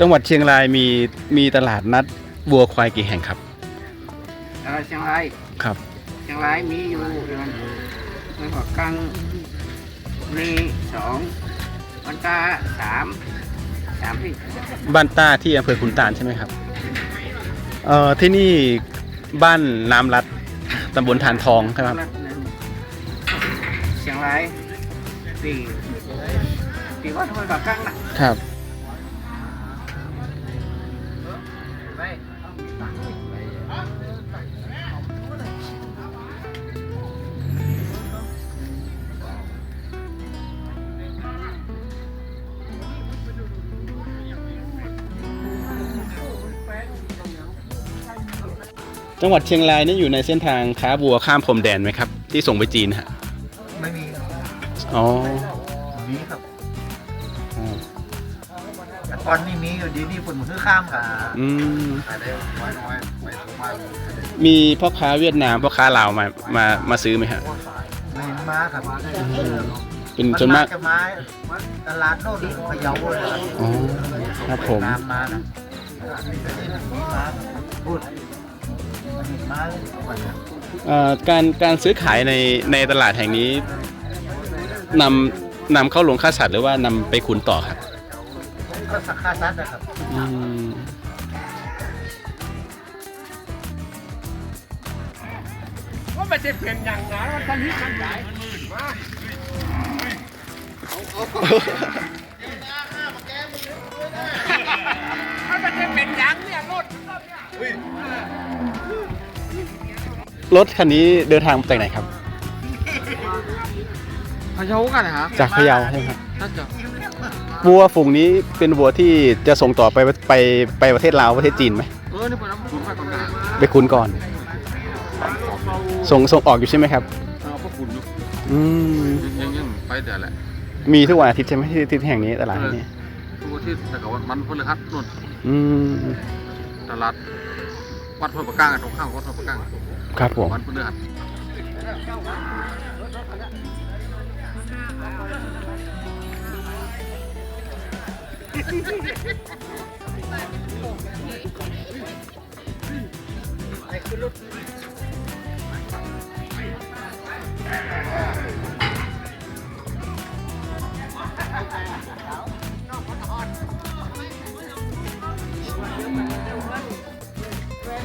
จังหวัดเชียงรายมีมีตลาดนัดวัวควายกี่แห่งครับเออเชียงรายครับเชียงรายมีอยู่เดือนเมืองหัวกังมีสองวันตาสามสามที่บ้านต้าที่อำเภอขุนตาลใช่ไหมครับเอ่อที่นี่บ้านน้ำรัดตำบลทานทองใช่ไหมครับหนึ่งเชียงรายสี่สี่วัดเมืองหัวกังนะครับ จังหวัดเชียงรายนี่อยู่ในเส้นทางค้าวัวข้ามพรมแดนไหมครับ ที่ส่งไปจีนฮะไม่มีครับอ๋อมีครับอ๋อแต่ก่อนนี่มีอยู่ดีนี่ฝนมันคือข้ามค่ะอืมแต่ได้น้อยน้อยไปถูกมามีพ่อค้าเวียดนามพ่อค้าลาวมามามาซื้อไหมฮะไม่มาครับเป็นส่วนมากจะมาตลาดโน่นพะเยาเลยครับอ๋อครับผม ตามมานะมีมาพูดมันมีมาวันนี้ เอ่อการการซื้อขายในในตลาดแห่งนี้นำนำเข้าลงค่าสัตว์หรือว่านำไปขุนต่อครับก็สักค่าซัดนะครับอืมว่ามันจะเปลี่ยนอย่างไรมันจะลิบมันใหญ่มา มันจะเป็นอย่างเนี่ยรถรถคันนี้เดินทางมาจากไหนครับ พะเยากันนะฮะจากพะเยาใช่ไหมครับน่าจะวัวฝูงนี้เป็นวัวที่จะส่งต่อไปไปไปประเทศลาวประเทศจีนไหมเออนี่เป็นน้ำขุนไปก่อนนะไปขุนก่อน ส่งส่งออกอยู่ใช่ไหมครับเอาพวกขุนอยู่อืมยังยังไปเดี๋ยวแหละมีทุกวันอาทิตย์ใช่ไหมที่ที่แห่งนี้ตลาดแห่งนี้ ทุกอาที่แต่กับวันพฤหัสนู่นอืมตลาดวัดห้วยปะก้างตรงข้ามวัดห้วยปะก้างครับผมวันพฤหัส You're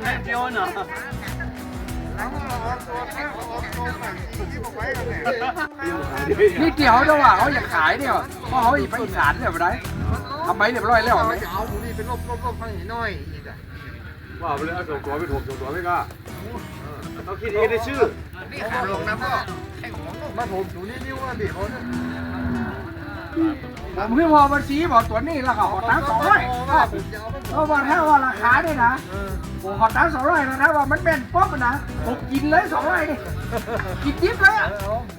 not Fiona. นี่เกี่ยวด้วยว่าเขาอยากขายเนี่ยเพราะเขาอีกไปอีสานเนี่ยไปได้ทำไมเรียบร้อยแล้วไหมเอาหมูนี่เป็นรอบรอบรอบข้างนี้น้อยอีกอะว่าไปเลยเอาส่งตัวไปถูกส่งตัวไม่กล้าเขาคิดเองได้ชื่อนี่ขาลงนะพ่อมาผมอยู่นี่นิ้วอะบีบเขาเนี่ย ผมพี่พอมันสีบอกตัวนี้แล้วก็ขอตั้งสองร้อยเพราะว่าถ้าว่าราคาเนี่ยนะผมขอตั้งสองร้อยนะถ้าว่ามันเป็นป๊อปนะผมกินเลยสองร้อยนี่กินยิบเลยอะ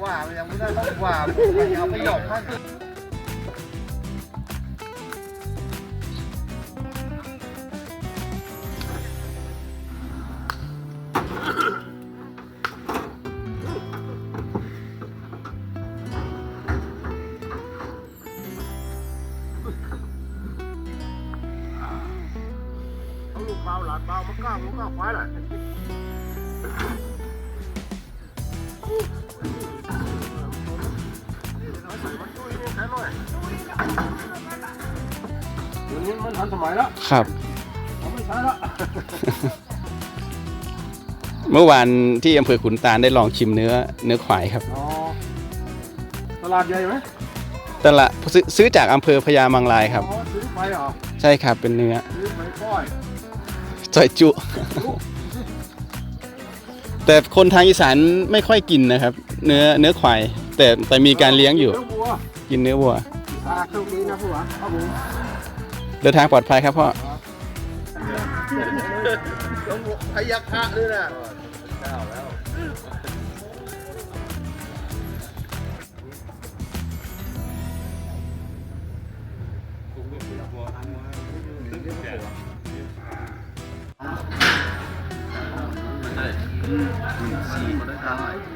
ว่ายังไม่ได้ต้องว่าเอาไปหยอกมาก ลานเบามันกล้ามันกล้าควายแหละมันมันทันสมัยแล้วครับ เขาไม่ใช้แล้วเมื่อวานที่อำเภอขุนตาลได้ลองชิมเนื้อเนื้อควายครับ อ๋อตลาดใหญ่ไหมแต่ละซื้อซื้อจากอำเภอพญามังรายครับ อ๋อซื้อไปเหรอ ใช่ครับเป็นเนื้อซื้อไปก้อย ซอยจุ แต่คนทางอีสานไม่ค่อยกินนะครับ เนื้อเนื้อควาย แต่แต่มีการเลี้ยงอยู่เนื้อวัวกินเนื้อวัวอ่าโชคดีนะผู้ว่าครับผมเดินทางปลอดภัยครับพ่อพยักคะด้วยนะ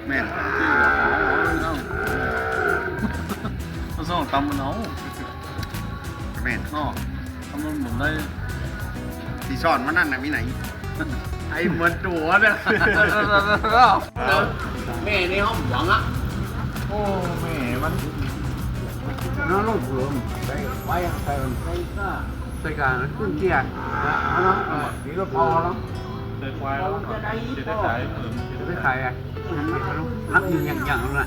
แม่นเขาส่งตำมันเอาแม่นเนาะทำมันหมุนได้สีสอนมานั่นน่ะมีไหน ไอ้เหมือนตัวเนี่ยแม่ในห้องหวังอะโอ้แม่มันน้องลูกเผือมไปไปไปไปก็ใส่การขึ้นเกียร์นะเนาะนี่ก็พอแล้ว เด็กควายแล้วจะได้จะได้ขายเออจะไปขายอะนักยิงอย่างอย่างนั้นแหล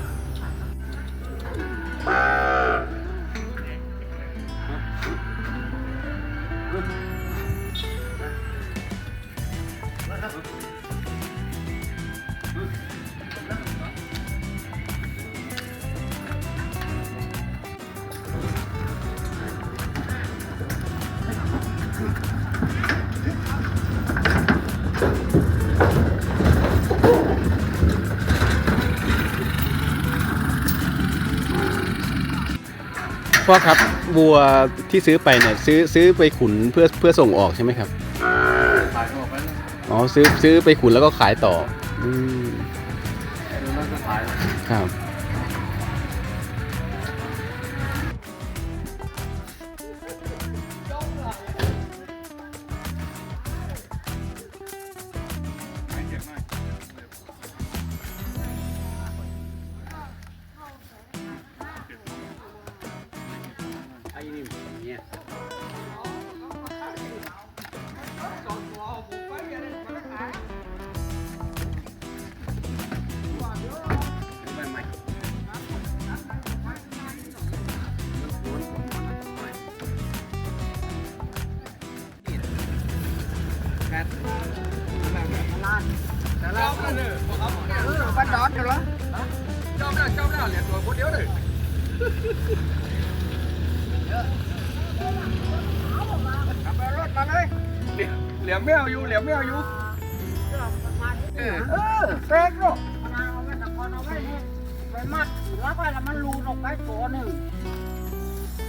พ่อครับวัวที่ซื้อไปเนี่ยซื้อซื้อไปขุนเพื่อเพื่อส่งออกใช่ไหมครับขายออกไปแล้วอ๋อซื้อซื้อไปขุนแล้วก็ขายต่ออืมแล้วก็ขายครับ บ้านดอนอยู่แล้วจอมได้จอมได้เหรียญตัวคนเดียวเลยขับไปรถมาเลยเหลี่ยมไม่เอยู่เหลี่ยมไม่เอาอยู่เออเซ็กลูกไปมัดแล้วก็แล้วมันรูลงไปตัวหนึ่ง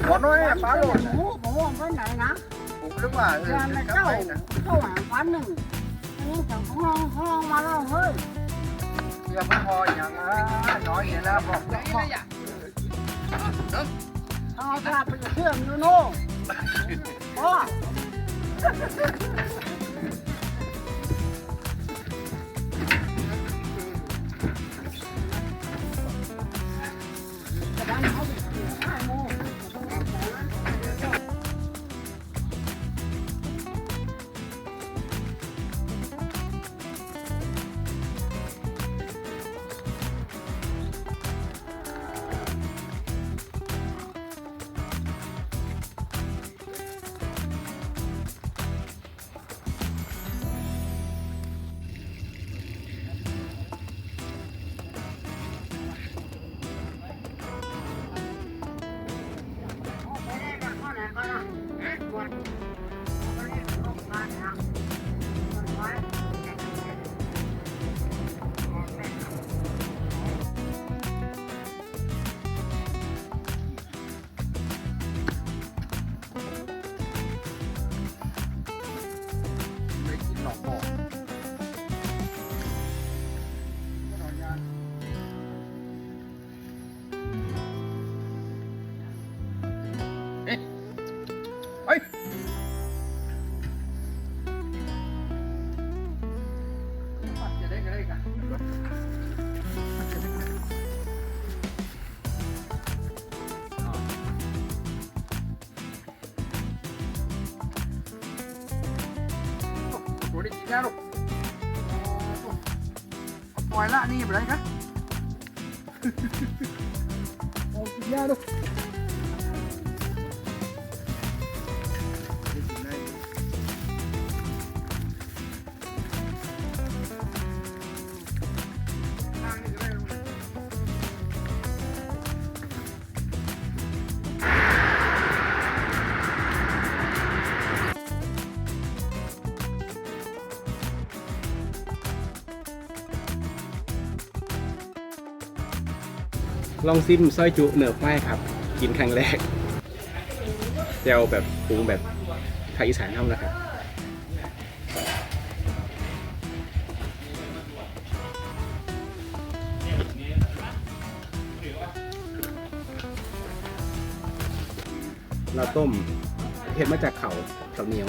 ขอน้อยป้าหลดหมูผมว่าไปไหนนะผมนึกว่าเอออนละจะเจ้าเจ้าหาพันหนึ่งอันนี้จากห้องห้องมาแล้วเฮ้ย อย่ามาพออย่างอะน้อยอย่างแล้วบอกบอกเอากลับไปเชื่อมอยู่โน่พ่อ ตัวนี้กินแล้วลูกปล่อยละนี่ไปเลยครับโอ้กินแล้วลูก ลองซิมซอยจุเหนือป้ายครับ กินครั้งแรกแจวแบบปรุงแบบภาคอีสานท่านะครับเราต้มเห็ดมาจากเขาเขาวเหนียว